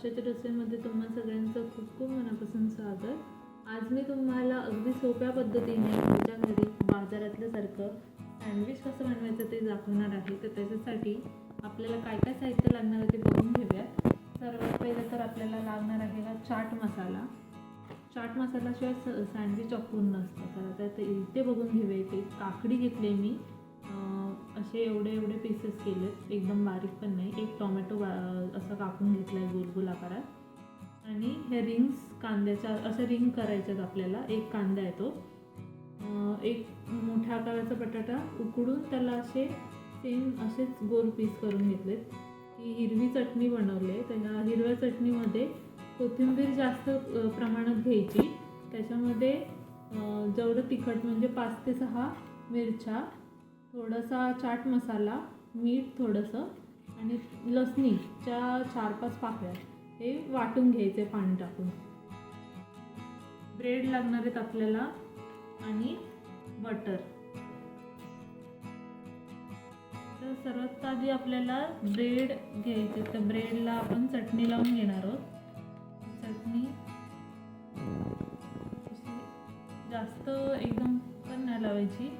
आशाच्या रस्त्यामध्ये तुम्हा सगळ्यांचं खूप खूप मनापासून स्वागत. आज मी तुम्हाला अगदी सोप्या पद्धतीने तुमच्या घरी बाजारातल्यासारखं सँडविच कसं बनवायचं ते दाखवणार आहे. तर त्याच्यासाठी आपल्याला काय काय साहित्य लागणार आहे ते बघून घेऊया सर्वात पहिलं तर आपल्याला लागणार आहे हा चाट मसाला. चाट मसाल्याशिवाय स सँडविच अपूर्ण असतं तर आता ते इथे बघून घेऊया. इथे काकडी घेतली मी. असे एवढे एवढे पीसेस केलेत एकदम बारीक पण नाही. एक टोमॅटो बा असं कापून घेतला आहे गोल गोल आकारात. आणि हे रिंग्स कांद्याच्या असं रिंग करायच्यात आपल्याला. एक कांदा आहे तो. एक मोठ्या आकाराचा बटाटा उकडून त्याला असे सेम असेच गोल पीस करून घेतलेत. ही हिरवी चटणी बनवली आहे. त्याला हिरव्या चटणीमध्ये कोथिंबीर जास्त प्रमाणात घ्यायची. त्याच्यामध्ये जेवढं तिखट म्हणजे पाच ते सहा मिरच्या थोडासा चाट मसाला मीठ थोडंसं आणि लसणीच्या चार पाच पाकळ्या. हे वाटून घ्यायचे पाणी टाकून. ब्रेड लागणार आहेत आपल्याला आणि बटर. तर सर्वात आधी आपल्याला ब्रेड घ्यायचे. तर ब्रेडला आपण चटणी लावून घेणार आहोत. चटणी जास्त एकदम पण नाही लावायची.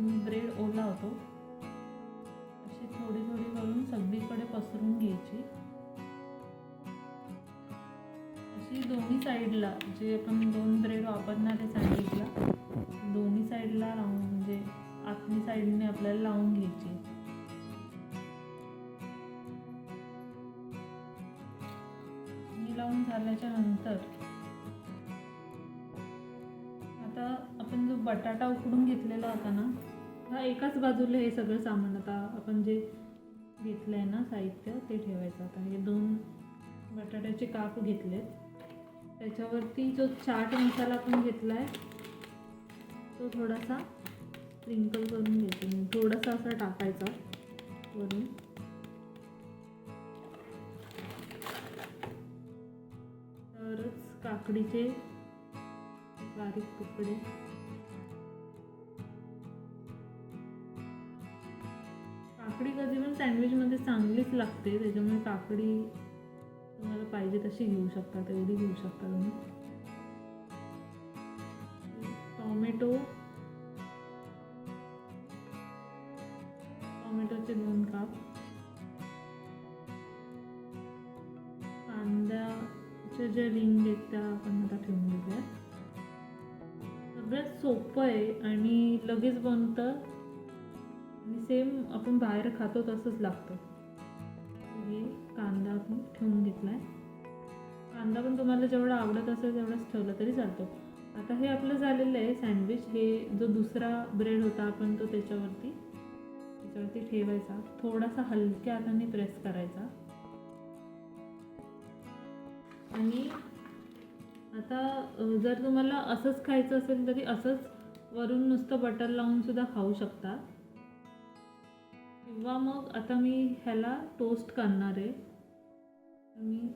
नाही ब्रेड ओला होतो. अशी थोडी थोडी करून सगळीकडे पसरून घ्यायची. अशी दोन्ही साईडला जे आपण दोन ब्रेड वापरणार आहे सँडविचला दोन्ही साईडला लावून म्हणजे आतली साईडने आपल्याला लावून घ्यायची. मी लावून झाल्याच्यानंतर बटाटा उकडून घेतलेला होता ना हा एकाच बाजूला हे सगळं सामान आता आपण जे घेतलं आहे ना साहित्य ते ठेवायचं आता. हे दोन बटाट्याचे काप घेतलेत. त्याच्यावरती जो चाट मसाला आपण घेतला आहे तो थोडासा स्प्रिंकल करून घेते मी. थोडासा असा टाकायचा वरून. तरच काकडीचे बारीक तुकडे काकडी कधी पण सँडविचमध्ये चांगलीच लागते त्याच्यामुळे काकडी तुम्हाला पाहिजे तशी घेऊ शकता तेवढी घेऊ शकता तुम्ही. टोमॅटो. टोमॅटोचे दोन काप. कांद्याच्या ज्या रिंग आहेत त्या आपण आता ठेवून घेऊया सगळ्यात सोपं आहे आणि लगेच बनतं. आणि सेम आपण बाहेर खातो तसंच लागतं. हे कांदा आपण ठेवून घेतला आहे कांदा पण तुम्हाला जेवढा आवडत असेल तेवढाच ठेवला तरी चालतो. आता हे आपलं झालेलं आहे सँडविच हे जो दुसरा ब्रेड होता आपण तो त्याच्यावरती त्याच्यावरती ठेवायचा. थोडासा हलक्या हाताने प्रेस करायचा. आणि आता जर तुम्हाला असंच खायचं असेल तरी असंच वरून नुसतं बटर लावून सुद्धा खाऊ शकता. किंवा मग आता मी ह्याला टोस्ट करणार आहे. मी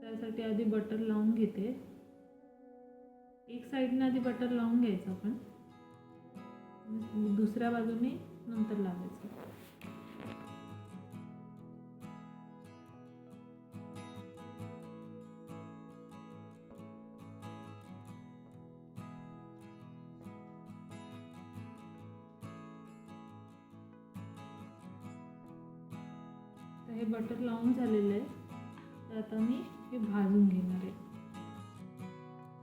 त्यासाठी आधी बटर लावून घेते. एक साईडने आधी बटर लावून घ्यायचं आपण. दुसऱ्या बाजूने नंतर लावायचं. तर हे बटर लावून झालेलं आहे. तर आता मी हे भाजून घेणार आहे.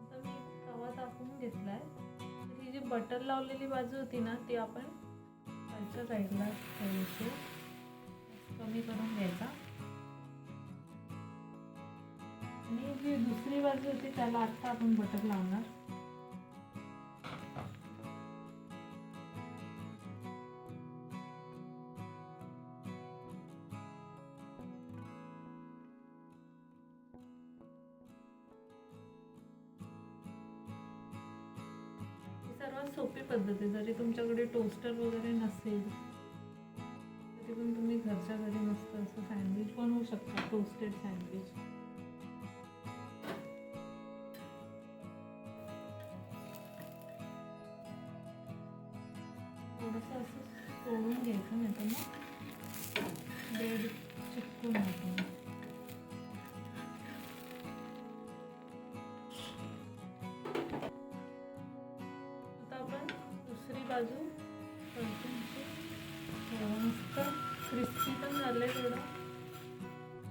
आता मी तवा तापून घेतला आहे ही जी बटर लावलेली बाजू होती ना ती आपण खालच्या साईडला ठेवायची कमी करून घ्यायचा. आणि जी दुसरी बाजू होती त्याला आत्ता आपण बटर लावणार. सर्वात सोपी पद्धत आहे. जरी तुमच्याकडे टोस्टर वगैरे नसेल तरी पण तुम्ही घरच्या घरी मस्त असं सँडविच बनवू शकता टोस्टेड सँडविच थोडंसं असं सोडून घ्यायचं नाही तर मग ब्रेड चिपकून जातं काजू मस्त क्रिस्पी पण झालंय थोडं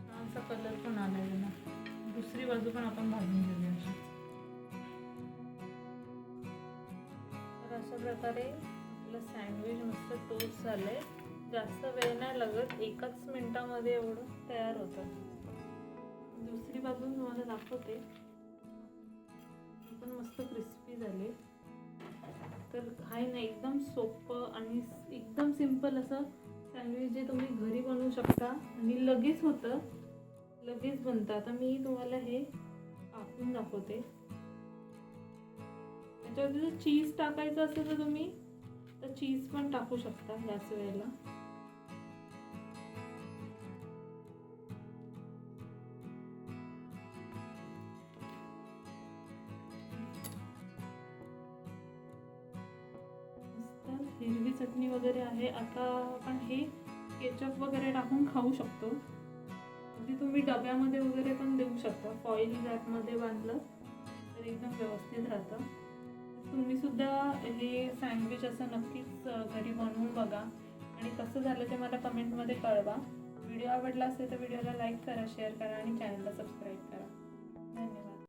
छानसा कलर पण आलाय त्याला दुसरी बाजू पण आपण भाजून घेऊया अशी. तर अशा प्रकारे आपलं सँडविच मस्त टोस्ट झालंय. जास्त वेळ नाही लागत. एकाच मिनिटामध्ये एवढं तयार होतं. दुसरी बाजू तुम्हाला दाखवते. पण मस्त क्रिस्पी झाले. तर काही नाही एकदम सोपं आणि एकदम सिंपल असं सँडविच जे तुम्ही घरी बनवू शकता. आणि लगेच होतं. लगेच बनतं. आता मी तुम्हाला हे कापून दाखवते. त्याच्यावरती जर चीज टाकायचं असेल तर तुम्ही तर चीज पण टाकू शकता याच वेळेला. हिरवी चटणी वगैरे आहे. आता आपण हे केचप वगैरे टाकून खाऊ शकतो. अगदी तुम्ही डब्यामध्ये वगैरे पण देऊ शकता. फॉईल रॅपमध्ये बांधलं तर एकदम व्यवस्थित राहतं. तुम्ही सुद्धा हे सँडविच असं नक्कीच घरी बनवून बघा. आणि कसं झालं ते मला कमेंटमध्ये कळवा. व्हिडिओ आवडला असेल तर व्हिडिओला लाईक करा शेअर करा आणि चॅनलला सबस्क्राईब करा. धन्यवाद.